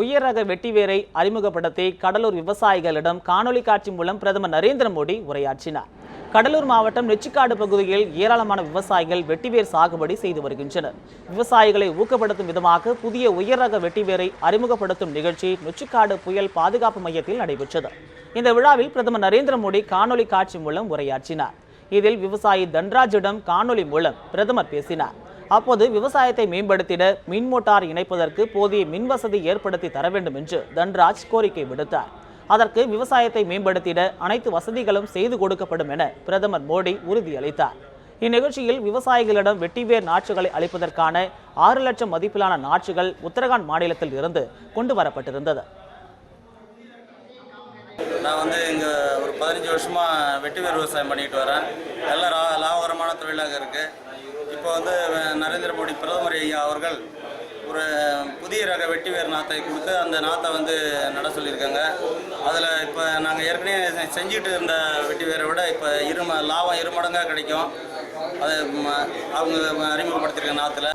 உயர் ரக வெட்டிவேரை அறிமுகப்படுத்தி கடலூர் விவசாயிகளிடம் காணொலி காட்சி மூலம் பிரதமர் நரேந்திர மோடி உரையாற்றினார். கடலூர் மாவட்டம் நெச்சிக்காடு பகுதியில் ஏராளமான விவசாயிகள் வெட்டிவேர் சாகுபடி செய்து வருகின்றனர். விவசாயிகளை ஊக்கப்படுத்தும் விதமாக புதிய உயர் ரக வெட்டிவேரை அறிமுகப்படுத்தும் நிகழ்ச்சி நொச்சிக்காடு புயல் பாதுகாப்பு மையத்தில் நடைபெற்றது. இந்த விழாவில் பிரதமர் நரேந்திர மோடி காணொலி காட்சி மூலம் உரையாற்றினார். இதில் விவசாயி தன்ராஜிடம் காணொலி மூலம் பிரதமர் பேசினார். அப்போது விவசாயத்தை மேம்படுத்திட மின் மோட்டார் இணைப்பதற்கு போதிய மின் வசதி ஏற்படுத்தி தர வேண்டும் என்று தன்ராஜ் கோரிக்கை விடுத்தார். அதற்கு விவசாயத்தை மேம்படுத்திட அனைத்து வசதிகளும் செய்து கொடுக்கப்படும் என பிரதமர் மோடி உறுதியளித்தார். இந்நிகழ்ச்சியில் விவசாயிகளிடம் வெட்டிவேர் நாற்றுகளை அளிப்பதற்கான ஆறு லட்சம் மதிப்பிலான நாற்றுகள் உத்தரகாண்ட் மாநிலத்தில் இருந்து கொண்டு வரப்பட்டிருந்தது. நான் வந்து இங்கே பதினஞ்சு வருஷமாக வெட்டி வேர் விவசாயம் பண்ணிட்டு வரேன். எல்லாம் லா லாபகரமான தொழிலாக இருக்குது இப்போ வந்து நரேந்திர மோடி பிரதமர் ஐயா அவர்கள் ஒரு புதிய ரக வெட்டி வேர் நாத்தை கொடுத்து அந்த நாத்தை வந்து நட சொல்லியிருக்காங்க. அதில் இப்போ நாங்கள் ஏற்கனவே செஞ்சுட்டு இருந்த வெட்டி வேரை விட இப்போ இரு லாபம் இரு மடங்காக கிடைக்கும். அது அவங்க அறிமுகப்படுத்தியிருக்க நாற்றுல